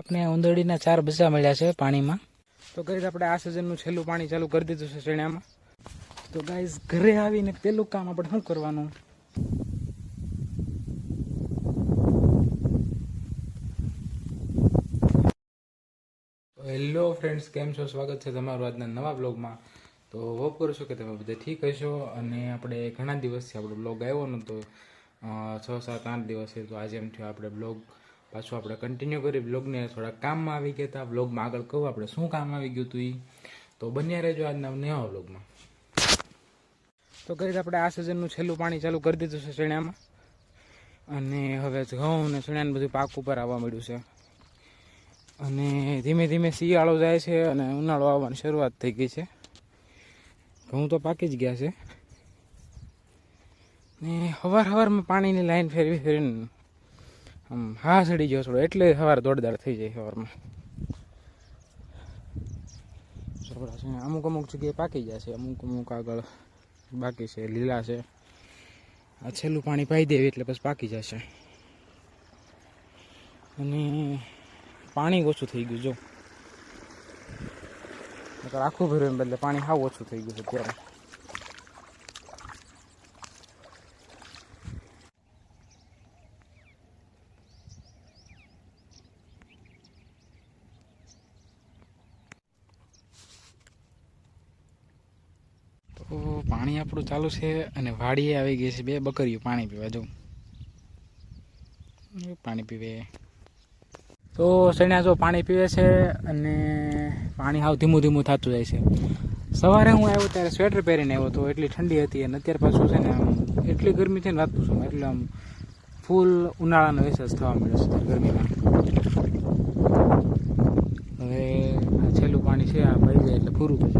આપણે ઉંદરડીના ચાર બચ્ચા મળ્યા છે પાણીમાં. તો ગાઈઝ આપણે આ સિઝનનું છેલ્લું પાણી ચાલુ કરી દીધું છે ચણામાં તો ગાઈઝ ઘરે આવીને પેલું કામ આપણે શું કરવાનું? હેલો ફ્રેન્ડ્સ કેમ છો? સ્વાગત છે તમારું આજના નવા બ્લોગમાં તો હોપ કરું છું કે તમે બધા ઠીક હશો અને આપણે ઘણા દિવસથી આપણો બ્લોગ આવ્યો નહોતો છ, સાત, આઠ દિવસથી તો આજે એમ થયો આપણે બ્લોગ પાછું આપણે કન્ટિન્યુ કરી બ્લોગને થોડા કામમાં આવી ગયા હતા. બ્લોગમાં આગળ કહું આપણે શું કામ આવી ગયું હતું એ તો બન્યા રહેજો આજના નવા બ્લોગમાં તો કરી આપણે આ સિઝનનું છેલ્લું પાણી ચાલુ કરી દીધું છે ચણામાં. અને હવે ઘઉં ને ચણાને બધું પાક ઉપર આવવા મળ્યું છે. અને ધીમે ધીમે શિયાળો જાય છે અને ઉનાળો આવવાની શરૂઆત થઈ ગઈ છે. ઘઉં તો પાકી જ ગયા છે. ને હવાર હવારમાં પાણીની લાઈન ફેરવી ફેરવીને આમ હા સડી ગયો થોડો, એટલે સવાર દોડદાર થઈ જાય સવારમાં. અમુક અમુક જગ્યાએ પાકી જાય છે, અમુક અમુક આગળ બાકી છે, લીલા છે. આ છેલ્લું પાણી પાઈ દેવી એટલે પછી પાકી જશે. અને પાણી ઓછું થઈ ગયું, જો. આખું ભર્યું બદલે પાણી હાવ ઓછું થઈ ગયું છે અત્યારે. તો પાણી આપણું ચાલુ છે અને વાડીએ આવી ગઈ છે બે બકરીઓ પાણી પીવા, જો. પાણી પીવે. તો સૈણા જો પાણી પીવે છે અને પાણી હાવ ધીમું ધીમું થતું જાય છે. સવારે હું આવ્યો ત્યારે સ્વેટર પહેરીને આવ્યો તો એટલી ઠંડી હતી અને અત્યારે પાછું છે ને આમ એટલી ગરમી છે ને વાત પૂછું એટલે આમ ફૂલ ઉનાળાનો અહેસાસ થવા મળ્યો છે ગરમીમાં. હવે છેલ્લું પાણી છે, આ ભરી જાય એટલે પૂરું પછી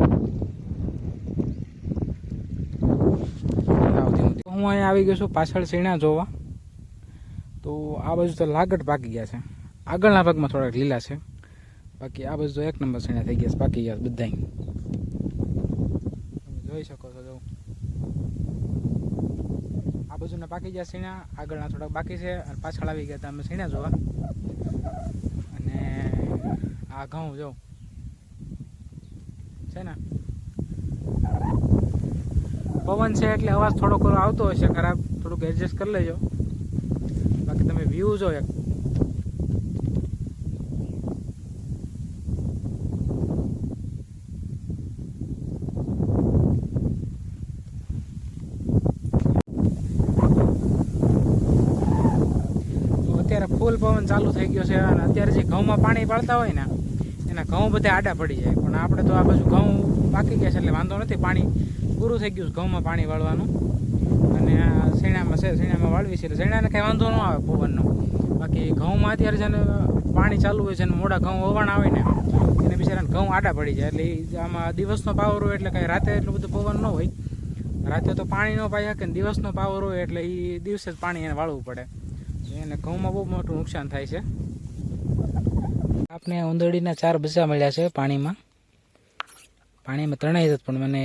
હાવ ધીમું ધીમું. હું અહીંયા આવી ગયો છું પાછળ સીણા જોવા. તો આ બાજુ તો લાગટ પાકી ગયા છે. આગળના ભાગમાં થોડાક લીલા છે. બાકી આ બાજુ તો એક નંબર સીણા થઈ ગયા છે, પાકી ગયા બધા તમે જોઈ શકો છો, જો. આ બાજુના પાકી ગયા સીણા, આગળના થોડાક બાકી છે અને પાછળ આવી ગયા અમે સૈણા જોવા. અને આ ઘઉં, જો. છે ને? પવન છે એટલે અવાજ થોડો થોડો આવતો હશે, ખરાબ થોડુંક એડજસ્ટ કરી લેજો. બાકી તમે વ્યૂ જો એક. અત્યારે ફૂલ પવન ચાલુ થઈ ગયો છે અને અત્યારે જે ઘઉંમાં પાણી પાડતા હોય ને, એના ઘઉં બધા આડા પડી જાય. પણ આપણે તો આ બાજુ ઘઉં પાકી ગયા છે એટલે વાંધો નથી, પાણી પૂરું થઈ ગયું ઘઉંમાં પાણી વાળવાનું. અને આ શેણામાં છે, શેણામાં વાળવી છે. એટલે શેણાને કાંઈ વાંધો ન આવે પવનનો. બાકી ઘઉંમાં અત્યારે છે ને પાણી ચાલુ હોય છે અને મોડા ઘઉં હોવાના આવે ને, એને બિચારાને ઘઉં આડા પડી જાય. એટલે આમાં દિવસનો પાવર હોય એટલે કાંઈ રાતે એટલું બધું પવન ન હોય. રાતે તો પાણી ન પાઈ શકે ને દિવસનો પાવર હોય એટલે એ દિવસે જ પાણી એને વાળવું પડે. એને ઘઉંમાં બહુ મોટું નુકસાન થાય છે. આપણે ઉંદરડીના ચાર બચ્ચા મળ્યા છે પાણીમાં. પાણીમાં ત્રણેય જ પણ મને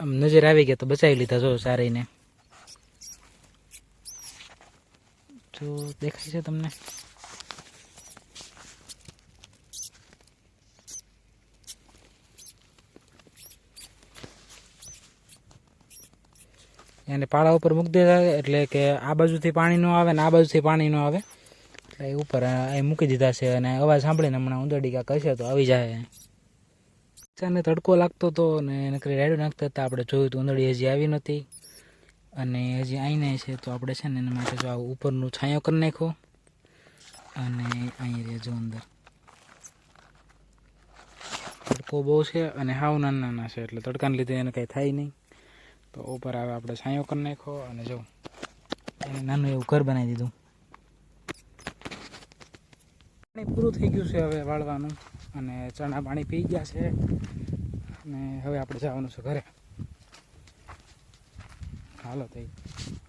આમ નજર આવી ગયા તો બચાવી લીધા જો સારીને. તો દેખાય છે તમને? એને પાળા ઉપર મૂકી દીધા એટલે કે આ બાજુથી પાણી ન આવે ને આ બાજુથી પાણી ન આવે. એટલે ઉપર એ મૂકી દીધા છે અને અવાજ સાંભળીને હમણાં ઉંદરડી કાંક હશે તો આવી જાય. ચાને તડકો લાગતો હતો અને નકરી રાયડું નાખતા હતા. આપણે જોયું તો ઉંદડી હજી આવી નહોતી. અને હજી આવીને છે તો આપણે છે ને એના માટે જો આ ઉપરનું છાંયો કરી નાખ્યો. અને અહીં રહેજો અંદર. તડકો બહુ છે અને હાવ નાના નાના છે એટલે તડકાને લીધે એને કાંઈ થાય નહીં. તો ઉપર આવે આપણે છાંયો કરી નાખ્યો અને જો એને નાનું એવું ઘર બનાવી દીધું. પાણી પૂરું થઈ ગયું છે હવે વાળવાનું. અને ચણા પાણી પી ગયા છે. અને હવે આપણે જવાનું છે ઘરે. હાલો થઈ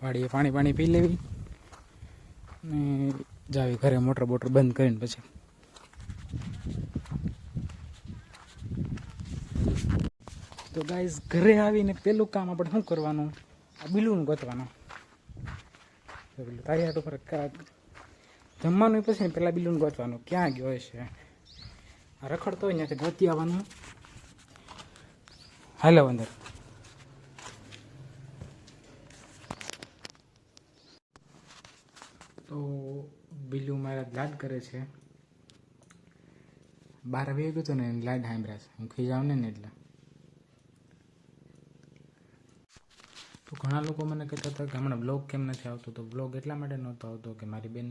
વાડીએ પાણી પાણી પી લેવી. અને જાવી ઘરે મોટર બોટર બંધ કરીને પછી. તો ગાઈઝ ઘરે આવીને પેલું કામ આપણે શું કરવાનું? આ બિલુનું ગોતવાનું. પેલું તારી હાટ ઉપર જમવાનું પછી ને પહેલાં બિલુન ગોતવાનું. ક્યાં ગયો છે રખડતો હોય ત્યાંથી ગોતી આવવાનું. હાલો અંદર તો બિલ્લુ મારા લાડ કરે છે. બાર વાગ્યું હતું ને લાડ સાંભળ્યા છે. હું ખીજાવ ને એટલે. તો ઘણા લોકો મને કહેતા હતા કે હમણાં બ્લોગ કેમ નથી આવતો? તો બ્લોગ એટલા માટે નહોતો આવતો કે મારી બેન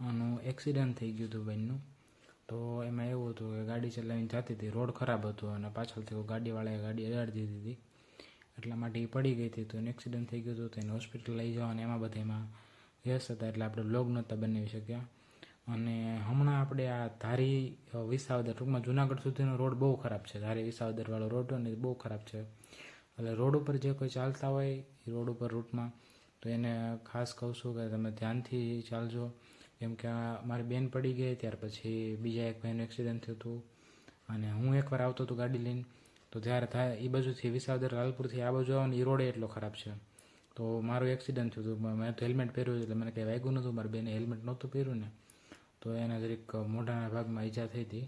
નું એક્સિડન્ટ થઈ ગયું હતું બેનનું તો એમાં એવું હતું કે ગાડી ચલાવીને જતી હતી, રોડ ખરાબ હતો અને પાછળથી ગાડીવાળાએ ગાડી અડાડી દીધી હતી. એટલા માટે એ પડી ગઈ હતી તો એને એક્સિડન્ટ થઈ ગયું હતું તો એને હોસ્પિટલ લઈ જવા અને એમાં બધામાં વ્યસ્ત હતા એટલે આપણે બ્લોગ નહોતા બનાવી શક્યા. અને હમણાં આપણે આ ધારી વિસાવદર, ટૂંકમાં જુનાગઢ સુધીનો રોડ બહુ ખરાબ છે. ધારી વિસાવદરવાળો રોડ અને બહુ ખરાબ છે. એટલે રોડ ઉપર જે કોઈ ચાલતા હોય, એ રોડ ઉપર રૂટમાં, તો એને ખાસ કહું છું કે તમે ધ્યાનથી ચાલજો. કેમ કે મારી બેન પડી ગઈ, ત્યાર પછી બીજા એક ભાઈનું એક્સિડન્ટ થયું હતું અને હું એકવાર આવતો હતો ગાડી લઈને, તો ત્યારે થાય એ બાજુથી વિસાવદર લાલપુરથી આ બાજુ આવવાની એ રોડે એટલો ખરાબ છે. તો મારું એક્સિડન્ટ થયું હતું મેં તો હેલ્મેટ પહેર્યું એટલે મને કંઈ વાગ્યું નહોતું, મારી બેને હેલ્મેટ નહોતું પહેર્યું ને. તો એના જરીક મોઢાના ભાગમાં ઈજા થઈ હતી.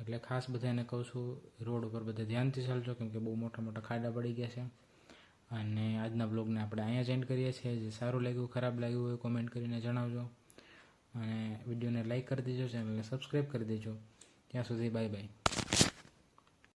એટલે ખાસ બધાને કહું છું, રોડ ઉપર બધા ધ્યાનથી ચાલજો, કેમ કે બહુ મોટા મોટા ખાડા પડી ગયા છે. અને આજના બ્લોગને આપણે અહીંયા જ એન્ડ કરીએ છીએ. જે સારું લાગ્યું, ખરાબ લાગ્યું હોય કોમેન્ટ કરીને જણાવજો. અને વિડીયોને લાઇક કરી દેજો ચેનલને સબસ્ક્રાઈબ કરી દેજો. ત્યાં સુધી બાય બાય